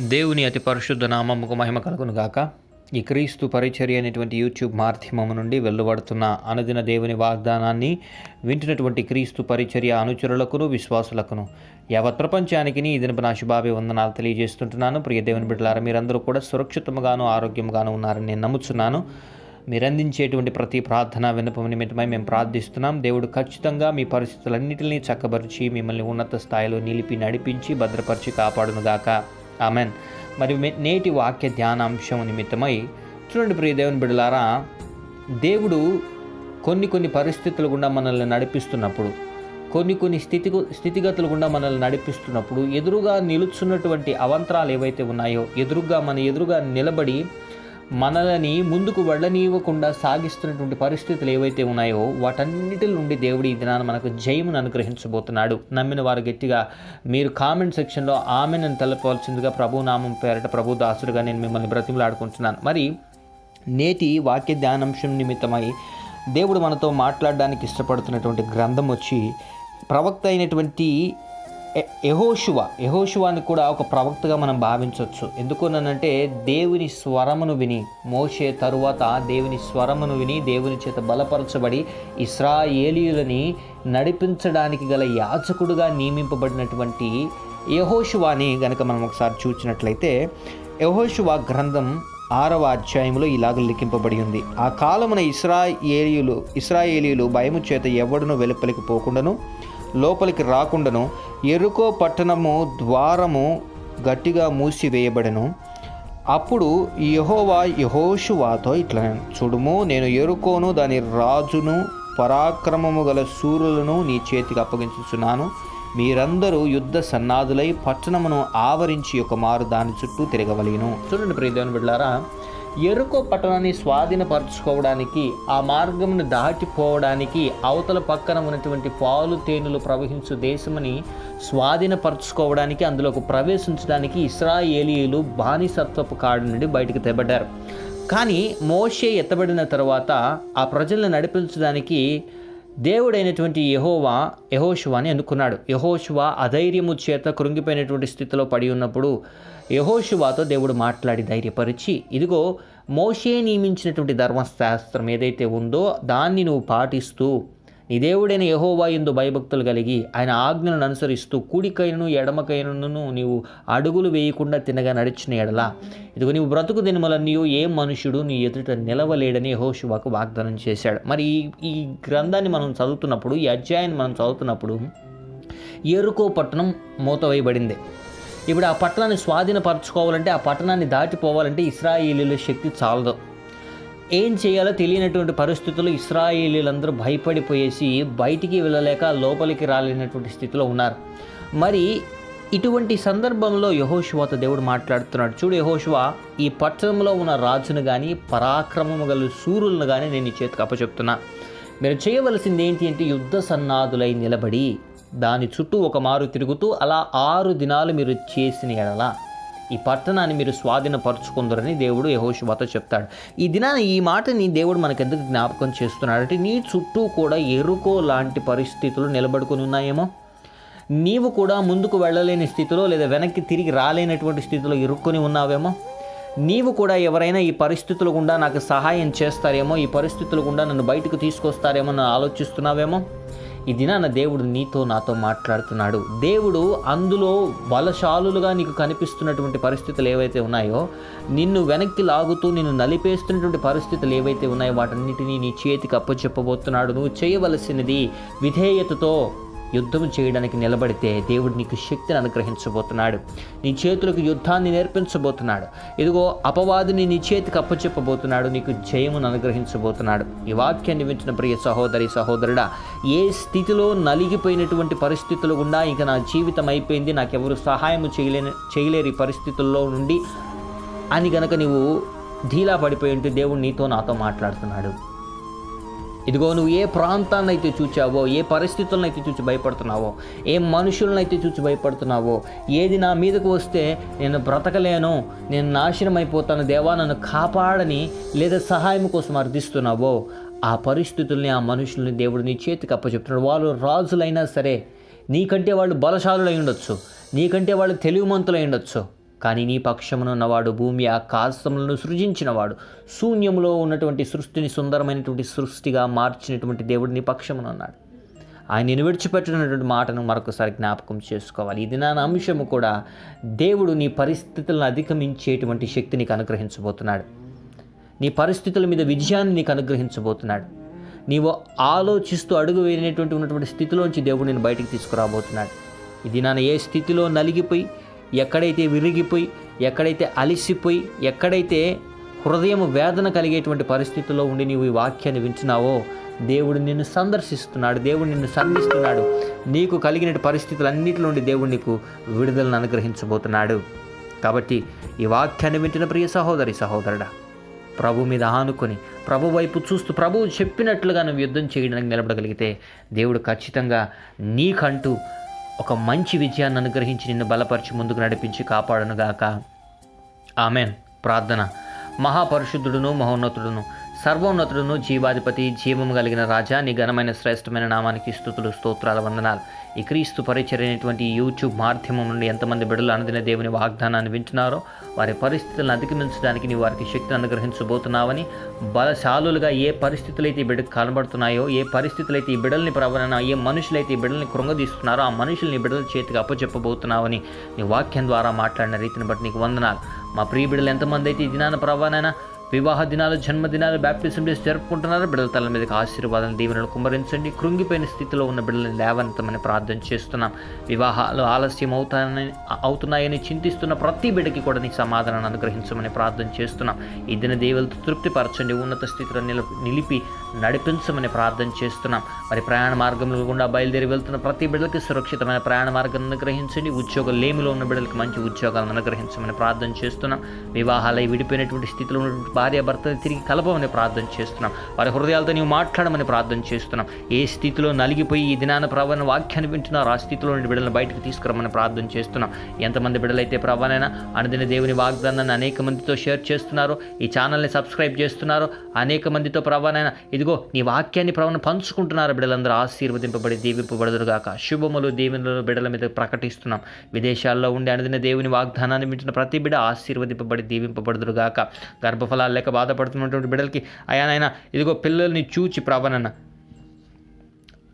దేవుని అతి పరిశుద్ధ నామముకు మహిమ కలుగును గాక. ఈ క్రీస్తు పరిచర్య అనేటువంటి యూట్యూబ్ మాధ్యమము నుండి వెలువడుతున్న అనుదిన దేవుని వాగ్దానాన్ని వింటున్నటువంటి క్రీస్తు పరిచర్య అనుచరులకును విశ్వాసులకును. యావత్ ప్రపంచానికి ఈ దినపు నా శుభాభి వందనాలు తెలియజేస్తుంటున్నాను. ప్రియ దేవుని బిడ్డలారా మీరందరూ కూడా సురక్షితంగాను ఆరోగ్యంగాను ఉన్నారని నేను నమ్ముతున్నాను మీరు అందించేటువంటి ప్రతి ప్రార్థన వినపం నిమిత్తమై మేము ప్రార్థిస్తున్నాం. దేవుడు ఖచ్చితంగా మీ పరిస్థితులన్నింటినీ చక్కబరిచి మిమ్మల్ని ఉన్నత స్థాయిలో నిలిపి నడిపించి భద్రపరిచి కాపాడునుగాక ఆమెన్. మరి నేటి వాక్య ధ్యానాంశం నిమిత్తమై చూడండి ప్రియ దేవుని దేవుడు కొన్ని కొన్ని పరిస్థితుల గుండా మనల్ని నడిపిస్తున్నప్పుడు కొన్ని కొన్ని స్థితి స్థితిగతులు గుండా మనల్ని నడిపిస్తున్నప్పుడు ఎదురుగా నిలుచున్నటువంటి అవంతరాలు ఏవైతే ఉన్నాయో ఎదురుగా మన ఎదురుగా నిలబడి మనలని ముందుకు వెళ్ళనీయకుండా సాగిస్తున్నటువంటి పరిస్థితులు ఏవైతే ఉన్నాయో వాటన్నిటి నుండి దేవుడు ఈ దినాన మనకు జయమును అనుగ్రహించబోతున్నాడు. నమ్మిన వారు గట్టిగా మీరు కామెంట్ సెక్షన్లో ఆమెను తెలపవలసిందిగా ప్రభు నామం పేరట ప్రభు దాసుడుగా నేను మిమ్మల్ని బ్రతిమలాడుకుంటున్నాను. మరి నేటి వాక్య ధ్యానాంశం నిమిత్తమై దేవుడు మనతో మాట్లాడడానికి ఇష్టపడుతున్నటువంటి గ్రంథం వచ్చి ప్రవక్త అయినటువంటి యహోశువ యహోశువాని కూడా ఒక ప్రవక్తగా మనం భావించవచ్చు. ఎందుకునంటే దేవుని స్వరమును విని మోషే తరువాత దేవుని స్వరమును విని దేవుని చేత బలపరచబడి ఇస్రాయేలీయులని నడిపించడానికి గల యాచకుడుగా నియమింపబడినటువంటి యహోశువాని గనక మనం ఒకసారి చూసినట్లయితే యహోశువ గ్రంథం ఆరవ అధ్యాయంలో ఇలాగ లిఖింపబడి ఉంది. ఆ కాలమున ఇస్రాయేలీయులు ఇస్రాయేలీయులు భయము చేత ఎవడును వెలుపలికి పోకుండాను లోపలికి రాకుండాను ఎరుకో పట్టణము ద్వారము గట్టిగా మూసివేయబడెను. అప్పుడు యహోవా యహోషువాతో ఇట్లా చూడుము నేను ఎరుకోను దాని రాజును పరాక్రమము గల సూర్యులను నీ చేతికి అప్పగించుచున్నాను. మీరందరూ యుద్ధ సన్నాదులై పట్టణమును ఆవరించి ఒక మారు దాని చుట్టూ తిరగవలేను. చూడండి ప్రియదేవుని బిడ్డారా ఎరుకో పట్టణాన్ని స్వాధీనపరచుకోవడానికి ఆ మార్గమును దాటిపోవడానికి అవతల పక్కన ఉన్నటువంటి పాలు తేనెలు ప్రవహించు దేశమని స్వాధీనపరచుకోవడానికి అందులోకి ప్రవేశించడానికి ఇస్రాయేలీలు బానిసత్వపు కాడు నుండి బయటకు తెబడ్డారు. కానీ మోషే ఎత్తబడిన తర్వాత ఆ ప్రజలను నడిపించడానికి దేవుడైనటువంటి యహోవా యహోశువాని అనుకున్నాడు యహోశువా అధైర్యము చేత కృంగిపోయినటువంటి స్థితిలో పడి ఉన్నప్పుడు యహోషువాతో దేవుడు మాట్లాడి ధైర్యపరిచి ఇదిగో మోషే నియమించినటువంటి ధర్మశాస్త్రం ఏదైతే ఉందో దాన్ని నువ్వు పాటిస్తూ నీ దేవుడైన యహోవా ఎందు భయభక్తులు కలిగి ఆయన ఆజ్ఞలను అనుసరిస్తూ కుడికైనను ఎడమకైనను నీవు అడుగులు వేయకుండా తినగా నడిచిన ఎడలా. ఇదిగో నీవు బ్రతుకు దినములన్నీ ఏ మనుషుడు నీ ఎదుట నిలవలేడని యహోశివాకు వాగ్దానం చేశాడు. మరి ఈ ఈ గ్రంథాన్ని మనం చదువుతున్నప్పుడు ఈ అధ్యాయాన్ని మనం చదువుతున్నప్పుడు ఎరుకో పట్టణం మూతవేయబడింది. ఇప్పుడు ఆ పట్టణాన్ని స్వాధీనపరచుకోవాలంటే ఆ పట్టణాన్ని దాటిపోవాలంటే ఇస్రాయిలీల శక్తి చాలదు. ఏం చేయాలో తెలియనటువంటి పరిస్థితులు ఇస్రాయేలీలందరూ భయపడిపోయేసి బయటికి వెళ్ళలేక లోపలికి రాలేనటువంటి స్థితిలో ఉన్నారు. మరి ఇటువంటి సందర్భంలో యహోశువాతో దేవుడు మాట్లాడుతున్నాడు. చూడు యహోశువా ఈ పట్టణంలో ఉన్న రాజును కానీ పరాక్రమము గల సూర్యులను కానీ నేను ఈ చేతికి అప్పచెప్తున్నా. మీరు చేయవలసింది ఏంటి అంటే యుద్ధ సన్నాదులై నిలబడి దాని చుట్టూ ఒక మారు తిరుగుతూ అలా ఆరు దినాలు మీరు చేసిన ఎడలా ఈ పట్టణాన్ని మీరు స్వాధీనపరచుకుందరని దేవుడు యహోషువాతో చెప్తాడు. ఈ దినాన ఈ మాటని దేవుడు మనకెందుకు జ్ఞాపకం చేస్తున్నాడు అంటే నీ చుట్టూ కూడా ఎరుకో లాంటి పరిస్థితులు నిలబడుకొని ఉన్నాయేమో? నీవు కూడా ముందుకు వెళ్ళలేని స్థితిలో లేదా వెనక్కి తిరిగి రాలేనటువంటి స్థితిలో ఇరుక్కొని ఉన్నావేమో? నీవు కూడా ఎవరైనా ఈ పరిస్థితుల గుండా నాకు సహాయం చేస్తారేమో? ఈ పరిస్థితుల గుండా నన్ను బయటకు తీసుకొస్తారేమో నన్ను ఆలోచిస్తున్నావేమో? ఈ దినాన దేవుడు నీతో నాతో మాట్లాడుతున్నాడు. దేవుడు అందులో బలశాలులుగా నీకు కనిపిస్తున్నటువంటి పరిస్థితులు ఏవైతే ఉన్నాయో నిన్ను వెనక్కి లాగుతూ నిన్ను నలిపేస్తున్నటువంటి పరిస్థితులు ఏవైతే ఉన్నాయో వాటన్నిటినీ నీ చేతికి అప్పచెప్పబోతున్నాడు. నువ్వు చేయవలసినది విధేయతతో యుద్ధం చేయడానికి నిలబడితే దేవుడు నీకు శక్తిని అనుగ్రహించబోతున్నాడు. నీ చేతులకు యుద్ధాన్ని నేర్పించబోతున్నాడు. ఇదిగో అపవాదిని నీ చేతికి అప్పచెప్పబోతున్నాడు. నీకు జయమును అనుగ్రహించబోతున్నాడు. ఈ వాక్యాన్ని వింటున్న ప్రియ సహోదరి సహోదరుడా ఏ స్థితిలో నలిగిపోయినటువంటి పరిస్థితులు గుండా ఇంకా నా జీవితం అయిపోయింది. నాకెవరు సహాయం చేయలేని చేయలేని పరిస్థితుల్లో నుండి అని గనక నీవు ధీలా పడిపోయి ఉంటే దేవుడు నీతో నాతో మాట్లాడుతున్నాడు. ఇదిగో నువ్వు ఏ ప్రాంతాన్ని అయితే చూచావో ఏ పరిస్థితులను అయితే చూసి భయపడుతున్నావో ఏ మనుషులను అయితే చూసి భయపడుతున్నావో ఏది నా మీదకు వస్తే నేను బ్రతకలేను నేను నాశనం అయిపోతాను దేవా నన్ను కాపాడని లేదా సహాయం కోసం అర్థిస్తున్నావో ఆ పరిస్థితుల్ని ఆ మనుషుల్ని దేవుడు నీ చేతికి అప్పచెప్తున్నాడు. వాళ్ళు రాజులైనా సరే నీకంటే వాళ్ళు బలశాలులై ఉండొచ్చు నీకంటే వాళ్ళు తెలివిమంతులై ఉండొచ్చు. కానీ నీ పక్షమునున్నవాడు భూమి ఆకాశములను సృజించినవాడు. శూన్యములో ఉన్నటువంటి సృష్టిని సుందరమైనటువంటి సృష్టిగా మార్చినటువంటి దేవుడు నీ పక్షమున ఉన్నాడు. ఆయన విడిచిపెట్టినటువంటి మాటను మరొకసారి జ్ఞాపకం చేసుకోవాలి. ఇది నా అంశము కూడా దేవుడు నీ పరిస్థితులను అధిగమించేటువంటి శక్తి నీకు అనుగ్రహించబోతున్నాడు. నీ పరిస్థితుల మీద విజయాన్ని నీకు అనుగ్రహించబోతున్నాడు. నీవు ఆలోచిస్తూ అడుగు వేయనటువంటి ఉన్నటువంటి స్థితిలోంచి దేవుడు నేను బయటికి తీసుకురాబోతున్నాడు. ఇది నాన్న ఏ స్థితిలో నలిగిపోయి ఎక్కడైతే విరిగిపోయి ఎక్కడైతే అలిసిపోయి ఎక్కడైతే హృదయం వేదన కలిగేటువంటి పరిస్థితుల్లో ఉండి నీవు ఈ వాక్యాన్ని వింటున్నావో దేవుడు నిన్ను సందర్శిస్తున్నాడు దేవుడు నిన్ను సంధిస్తున్నాడు నీకు కలిగిన పరిస్థితులన్నిటి నుండి దేవుడు నీకు విడుదలను అనుగ్రహించబోతున్నాడు. కాబట్టి ఈ వాక్యాన్ని వింటున్న ప్రియ సహోదరి సహోదరుడా ప్రభు మీద ఆనుకొని ప్రభు వైపు చూస్తూ ప్రభువు చెప్పినట్లుగా నువ్వు యుద్ధం చేయడానికి నిలబడగలిగితే దేవుడు ఖచ్చితంగా నీకంటూ ఒక మంచి విజయాన్ని అనుగ్రహించి నిన్ను బలపరిచి ముందుకు నడిపించి కాపాడనుగాక. ఆమెన్. ప్రార్థన. మహాపరిశుద్ధుడును మహోన్నతుడును. సర్వోన్నతుడును జీవాధిపతి జీవము కలిగిన రాజా నీ ఘనమైన శ్రేష్టమైన నామానికి స్థుతులు స్తోత్రాల వందనాలు. ఈ క్రీస్తు పరిచరైనటువంటి యూట్యూబ్ మాధ్యమం నుండి ఎంతమంది బిడ్డలు అనుదిన దేవుని వాగ్దానాన్ని వింటున్నారో వారి పరిస్థితులను అధిగమించడానికి నీ వారికి శక్తిని అనుగ్రహించబోతున్నావని బలశాలులుగా ఏ పరిస్థితులు అయితే ఈ బిడ్డకు కనబడుతున్నాయో ఏ పరిస్థితులు అయితే ఈ బిడ్డల్ని ప్రవరణ ఏ మనుషులైతే ఈ బిడ్డల్ని కృంగదీస్తున్నారో ఆ మనుషుల్ని బిడల బిడ్డల చేతికి అప్పచెప్పబోతున్నావని నీ వాక్యం ద్వారా మాట్లాడిన రీతిని బట్టి నీకు వందనాలు. మా ప్రియ బిడ్డలు ఎంతమంది అయితే ఈ దినాన ప్రవాణైనా వివాహ దినాలు జన్మదినాలు బ్యాప్టిజం డేస్ జరుపుకుంటున్నారు. బిడ్డల తల మీదకి ఆశీర్వాదాలు దీవెనలు కుమ్మరించండి. కృంగిపోయిన స్థితిలో ఉన్న బిడ్డలను లేవనెత్తమని ప్రార్థన చేస్తున్నాం. వివాహాలు ఆలస్యం అవుతాయని అవుతున్నాయని చింతిస్తున్న ప్రతి బిడ్డకి కూడా నీ సమాధానాన్ని అనుగ్రహించమని ప్రార్థన చేస్తున్నాం. ఈ దిన దేవులతో తృప్తిపరచండి. ఉన్నత స్థితిలో నిల నిలిపి నడిపించమని ప్రార్థన చేస్తున్నాం. మరి ప్రయాణ మార్గంలో గుండా బయలుదేరి వెళ్తున్న ప్రతి బిడ్డలకి సురక్షితమైన ప్రయాణ మార్గాన్ని అనుగ్రహించండి. ఉద్యోగ లేమిలో ఉన్న బిడ్డలకి మంచి ఉద్యోగాలను అనుగ్రహించమని ప్రార్థన చేస్తున్నాం. వివాహాలై విడిపోయినటువంటి స్థితిలో ఉన్నటువంటి భార్య భర్తని తిరిగి కలపమని ప్రార్థన చేస్తున్నాం. వారి హృదయాలతో నీవు మాట్లాడమని ప్రార్థన చేస్తున్నాం. ఏ స్థితిలో నలిగిపోయి ఈ దినాన ప్రవణ వాక్యాన్ని వింటున్నారో ఆ స్థితిలో నుండి బిడ్డలను బయటకు తీసుకురమ్మని ప్రార్థన చేస్తున్నాం. ఎంతమంది బిడ్డలైతే ప్రవణైనా అనుదిన దేవుని వాగ్దానాన్ని అనేక మందితో షేర్ చేస్తున్నారు ఈ ఛానల్ని సబ్స్క్రైబ్ చేస్తున్నారు అనేక మందితో ప్రవణైనా ఇదిగో నీ వాక్యాన్ని ప్రవణ పంచుకుంటున్నారు బిడ్డలందరూ. ఆశీర్వదింపబడి దీవింపబడదురుగాక శుభములు దీవెనలు బిడ్డల మీద ప్రకటిస్తున్నాం. విదేశాల్లో ఉండి అనుదిన దేవుని వాగ్దానాన్ని వింటున్న ప్రతి బిడ్డ ఆశీర్వదింపబడి దీవింపబడదురుగాక గర్భఫలాలు లేక బాధపడుతున్నటువంటి బిడ్డలకి అయానైనా ఇదిగో పిల్లల్ని చూచి ప్రవణన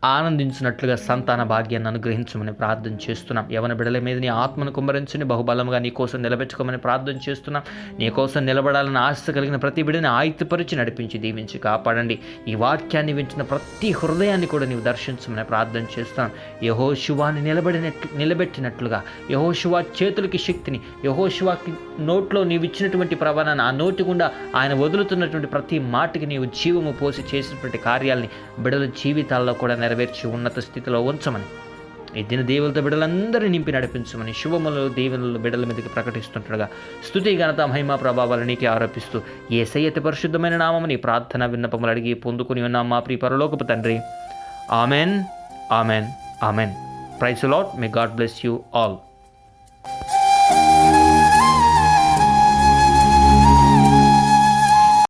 ఆనందించినట్లుగా సంతాన భాగ్యాన్ని అనుగ్రహించమని ప్రార్థన చేస్తున్నాం. యవన బిడల మీద నీ ఆత్మను కుమ్మరించని బహుబలంగా నీ కోసం నిలబెట్టుకోమని ప్రార్థన చేస్తున్నాం. నీ కోసం నిలబడాలని ఆశ కలిగిన ప్రతి బిడ్డని ఆయుధపరిచి నడిపించి దీవించి కాపాడండి. ఈ వాక్యాన్ని వింటున్న ప్రతి హృదయాన్ని కూడా నీవు దర్శించమని ప్రార్థన చేస్తున్నాం. యహో శివాన్ని నిలబడినట్లు నిలబెట్టినట్లుగా యహో శివ చేతులకి శక్తిని యహో శివాకి నోట్లో నీవు ఇచ్చినటువంటి ప్రవణాన్ని ఆ నోటి గుండా ఆయన వదులుతున్నటువంటి ప్రతి మాటకి నీవు జీవము పోసి చేసినటువంటి కార్యాలని బిడల జీవితాల్లో కూడా నెరవేర్చి ఉన్నత స్థితిలో ఉంచమని. ఈ దిన దేవులతో బిడ్డలందరినీ నింపి నడిపించమని శుభములు దేవుల బిడ్డల మీదకి ప్రకటిస్తుండగా స్థుతి ఘనత మహిమ ప్రభావాలు నీకే ఆరోపిస్తూ ఏ సయ్యతి పరిశుద్ధమైన నామని ప్రార్థన విన్నపములు అడిగి పొందుకుని ఉన్నాం మా ప్రియ పరలోకపు తండ్రి. Amen amen amen. Praise lord may God bless you all.